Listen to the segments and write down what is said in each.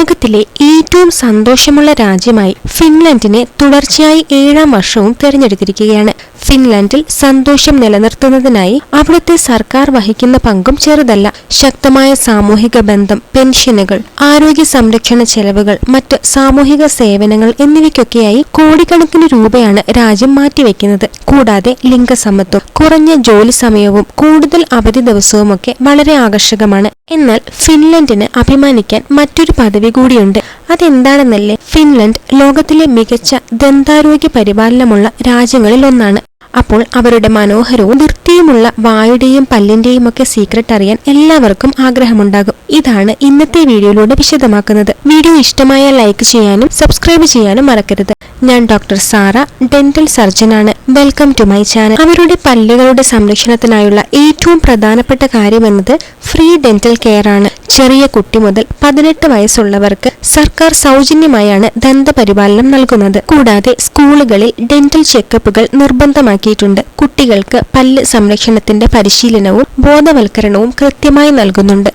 ലോകത്തിലെ ഏറ്റവും സന്തോഷമുള്ള രാജ്യമായി ഫിൻലൻഡിനെ തുടർച്ചയായി ഏഴാം വർഷവും തിരഞ്ഞെടുത്തിരിക്കുകയാണ്. ഫിൻലാൻഡിൽ സന്തോഷം നിലനിർത്തുന്നതിനായി അവിടുത്തെ സർക്കാർ വഹിക്കുന്ന പങ്കും ചെറുതല്ല. ശക്തമായ സാമൂഹിക ബന്ധം പെൻഷനുകൾ ആരോഗ്യ സംരക്ഷണ ചെലവുകൾ മറ്റ് സാമൂഹിക സേവനങ്ങൾ എന്നിവയ്ക്കൊക്കെയായി കോടിക്കണക്കിന് രൂപയാണ് രാജ്യം മാറ്റിവെക്കുന്നത്. കൂടാതെ ലിംഗസമത്വം കുറഞ്ഞ ജോലി സമയവും കൂടുതൽ അവധി ദിവസവുമൊക്കെ വളരെ ആകർഷകമാണ്. എന്നാൽ ഫിൻലൻഡിന് അഭിമാനിക്കാൻ മറ്റൊരു പദവി കൂടിയുണ്ട്. അതെന്താണെന്നല്ലേ? ഫിൻലൻഡ് ലോകത്തിലെ മികച്ച ദന്താരോഗ്യ പരിപാലനമുള്ള രാജ്യങ്ങളിൽ ഒന്നാണ് അപ്പോൾ അവരുടെ മനോഹരവും വൃത്തിയുമുള്ള വായുടെയും പല്ലിന്റെയും ഒക്കെ സീക്രട്ട് അറിയാൻ എല്ലാവർക്കും ആഗ്രഹമുണ്ടാകും. ഇതാണ് ഇന്നത്തെ വീഡിയോയിലൂടെ വിശദമാക്കുന്നത്. വീഡിയോ ഇഷ്ടമായ ലൈക്ക് ചെയ്യാനും സബ്സ്ക്രൈബ് ചെയ്യാനും മറക്കരുത്. ഞാൻ doctor Sara dental സർജനാണ്. Welcome to my channel. അവരുടെ പല്ലുകളുടെ സംരക്ഷണത്തിനായുള്ള ഏറ്റവും പ്രധാനപ്പെട്ട കാര്യം കാര്യമെന്നത് ഫ്രീ ഡെന്റൽ കെയർ ആണ് ചെറിയ കുട്ടി മുതൽ പതിനെട്ട് വയസ്സുള്ളവർക്ക് സർക്കാർ സൗജന്യമായാണ് ദന്തപരിപാലനം നൽകുന്നത്. കൂടാതെ സ്കൂളുകളിൽ ഡെന്റൽ ചെക്കപ്പുകൾ നിർബന്ധമാക്കിയിട്ടുണ്ട്. കുട്ടികൾക്ക് പല്ല് സംരക്ഷണത്തിന്റെ പരിശീലനവും ബോധവൽക്കരണവും കൃത്യമായി നൽകുന്നുണ്ട്.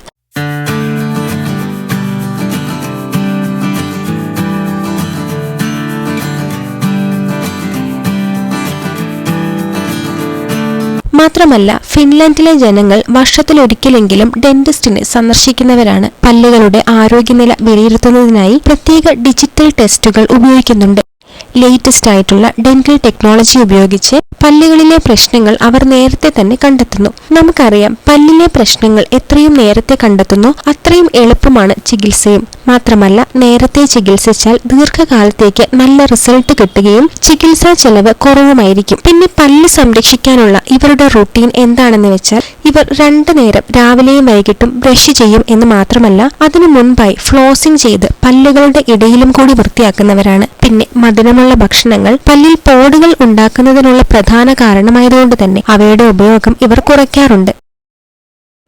മാത്രമല്ല ഫിൻലൻഡിലെ ജനങ്ങൾ വർഷത്തിലൊരിക്കലെങ്കിലും ഡെന്റിസ്റ്റിനെ സന്ദർശിക്കുന്നവരാണ്. പല്ലുകളുടെ ആരോഗ്യനില വിലയിരുത്തുന്നതിനായി പ്രത്യേക ഡിജിറ്റൽ ടെസ്റ്റുകൾ ഉപയോഗിക്കുന്നുണ്ട്. ലേറ്റസ്റ്റ് ആയിട്ടുള്ള ഡെന്റൽ ടെക്നോളജി ഉപയോഗിച്ച് പല്ലുകളിലെ പ്രശ്നങ്ങൾ അവർ നേരത്തെ തന്നെ കണ്ടെത്തുന്നു. നമുക്കറിയാം പല്ലിലെ പ്രശ്നങ്ങൾ എത്രയും നേരത്തെ കണ്ടെത്തുന്നു അത്രയും എളുപ്പമാണ് ചികിത്സയും. മാത്രമല്ല നേരത്തെ ചികിത്സിച്ചാൽ ദീർഘകാലത്തേക്ക് നല്ല റിസൾട്ട് കിട്ടുകയും ചികിത്സാ ചെലവ് കുറവുമായിരിക്കും. പിന്നെ പല്ല് സംരക്ഷിക്കാനുള്ള ഇവരുടെ റുട്ടീൻ എന്താണെന്ന് വെച്ചാൽ ഇവർ രണ്ടു നേരം രാവിലെയും വൈകിട്ടും ബ്രഷ് ചെയ്യും എന്ന് മാത്രമല്ല അതിനു മുൻപായി ഫ്ലോസിംഗ് ചെയ്ത് പല്ലുകളുടെ ഇടയിലും കൂടി വൃത്തിയാക്കുന്നവരാണ്. പിന്നെ മധുരമുള്ള ഭക്ഷണങ്ങൾ പല്ലിൽ പോടുകൾ ഉണ്ടാക്കുന്നതിനുള്ള പ്രധാന കാരണമായതുകൊണ്ട് തന്നെ അവയുടെ ഉപയോഗം ഇവർ കുറയ്ക്കാറുണ്ട്.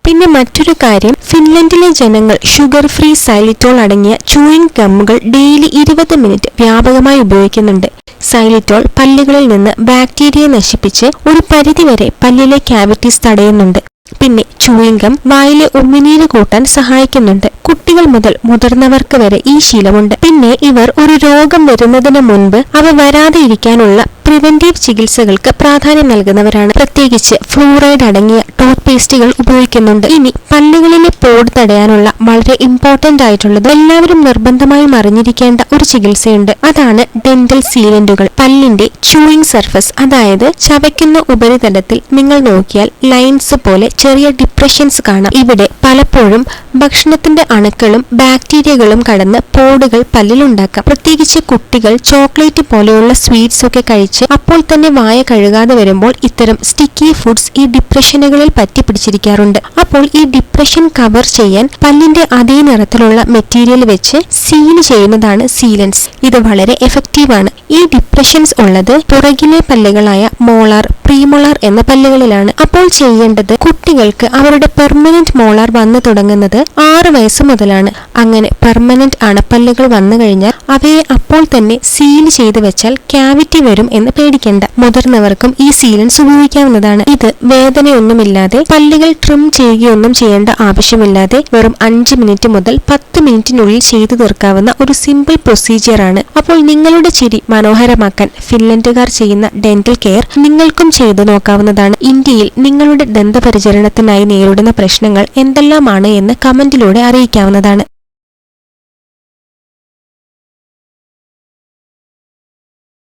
പിന്നെ മറ്റൊരു കാര്യം ഫിൻലൻഡിലെ ജനങ്ങൾ ഷുഗർ ഫ്രീ സൈലിറ്റോൾ അടങ്ങിയ ചൂയിങ് ഗമ്മുകൾ ഡെയിലി ഇരുപത് മിനിറ്റ് വ്യാപകമായി ഉപയോഗിക്കുന്നുണ്ട്. സൈലിറ്റോൾ പല്ലുകളിൽ നിന്ന് ബാക്ടീരിയ നശിപ്പിച്ച് ഒരു പരിധിവരെ പല്ലിലെ ക്യാവിറ്റീസ് തടയുന്നുണ്ട്. പിന്നെ ചൂയിങ്കം വായിലെ ഉമ്മിനീര് കൂട്ടാൻ സഹായിക്കുന്നുണ്ട്. കുട്ടികൾ മുതൽ മുതിർന്നവർക്ക് വരെ ഈ ശീലമുണ്ട്. പിന്നെ ഇവർ ഒരു രോഗം വരുന്നതിന് മുൻപ് അവ വരാതെ ഇരിക്കാനുള്ള പ്രിവെന്റീവ് ചികിത്സകൾക്ക് പ്രാധാന്യം നൽകുന്നവരാണ്. പ്രത്യേകിച്ച് ഫ്ലൂറൈഡ് അടങ്ങിയ ടൂത്ത് പേസ്റ്റുകൾ ഉപയോഗിക്കുന്നുണ്ട്. ഇനി പല്ലുകളിലെ പോട് തടയാനുള്ള വളരെ ഇമ്പോർട്ടന്റ് ആയിട്ടുള്ളത് എല്ലാവരും നിർബന്ധമായും അറിഞ്ഞിരിക്കേണ്ട ഒരു ചികിത്സയുണ്ട്. അതാണ് ഡെന്റൽ സീലന്റുകൾ പല്ലിന്റെ ചൂയിങ് സർഫസ് അതായത് ചവയ്ക്കുന്ന ഉപരിതലത്തിൽ നിങ്ങൾ നോക്കിയാൽ ലൈൻസ് പോലെ ചെറിയ ഡിപ്രഷൻസ് കാണാം. ഇവിടെ പലപ്പോഴും ഭക്ഷണത്തിന്റെ അണുക്കളും ബാക്ടീരിയകളും കടന്ന് പോടുകൾ പല്ലിലുണ്ടാക്കാം. പ്രത്യേകിച്ച് കുട്ടികൾ ചോക്ലേറ്റ് പോലെയുള്ള സ്വീറ്റ്സ് ഒക്കെ കഴിച്ച് അപ്പോൾ തന്നെ വായ കഴുകാതെ വരുമ്പോൾ ഇത്തരം സ്റ്റിക്കി ഫുഡ്സ് ഈ ഡിപ്രഷനുകളിൽ പറ്റി പിടിച്ചിരിക്കാറുണ്ട്. അപ്പോൾ ഈ ഡിപ്രഷൻ കവർ ചെയ്യാൻ പല്ലിന്റെ അതേ നിറത്തിലുള്ള മെറ്റീരിയൽ വെച്ച് സീൽ ചെയ്യുന്നതാണ് സീലൻസ് ഇത് വളരെ എഫക്റ്റീവ് ആണ്. ഈ ഡിപ്രഷൻസ് ഉള്ളത് പുറകിലെ പല്ലുകളായ മോളാർ പ്രീമോളാർ എന്ന പല്ലുകളിലാണ്. അപ്പോൾ ചെയ്യേണ്ടത് കുട്ടികൾക്ക് അവരുടെ പെർമനന്റ് മോളാർ വന്നു തുടങ്ങുന്നത് ആറ് വയസ്സ് മുതലാണ്. അങ്ങനെ പെർമനന്റ് അണപ്പല്ലുകൾ വന്നു കഴിഞ്ഞാൽ അവയെ അപ്പോൾ തന്നെ സീൽ ചെയ്തു വെച്ചാൽ ക്യാവിറ്റി വരും എന്ന് പേടിക്കേണ്ട. മുതിർന്നവർക്കും ഈ സീലൻസ് ഉപയോഗിക്കാവുന്നതാണ് ഇത് വേദനയൊന്നുമില്ലാതെ പല്ലുകൾ ട്രിം ചെയ്യുകയൊന്നും ചെയ്യേണ്ട ആവശ്യമില്ലാതെ വെറും അഞ്ച് മിനിറ്റ് മുതൽ പത്ത് മിനിറ്റിനുള്ളിൽ ചെയ്തു തീർക്കാവുന്ന ഒരു സിമ്പിൾ പ്രൊസീജിയർ ആണ്. അപ്പോൾ നിങ്ങളുടെ ചിരി മനോഹരമാക്കാൻ ഫിൻലൻഡുകാർ ചെയ്യുന്ന ഡെന്റൽ കെയർ നിങ്ങൾക്കും ചെയ്തു നോക്കാവുന്നതാണ്. ഇന്ത്യയിൽ നിങ്ങളുടെ ദന്തപരിചരണത്തിനായി നേരിടുന്ന പ്രശ്നങ്ങൾ എന്തെല്ലാമാണ് എന്ന് കമന്റിലൂടെ അറിയിക്കാവുന്നതാണ്.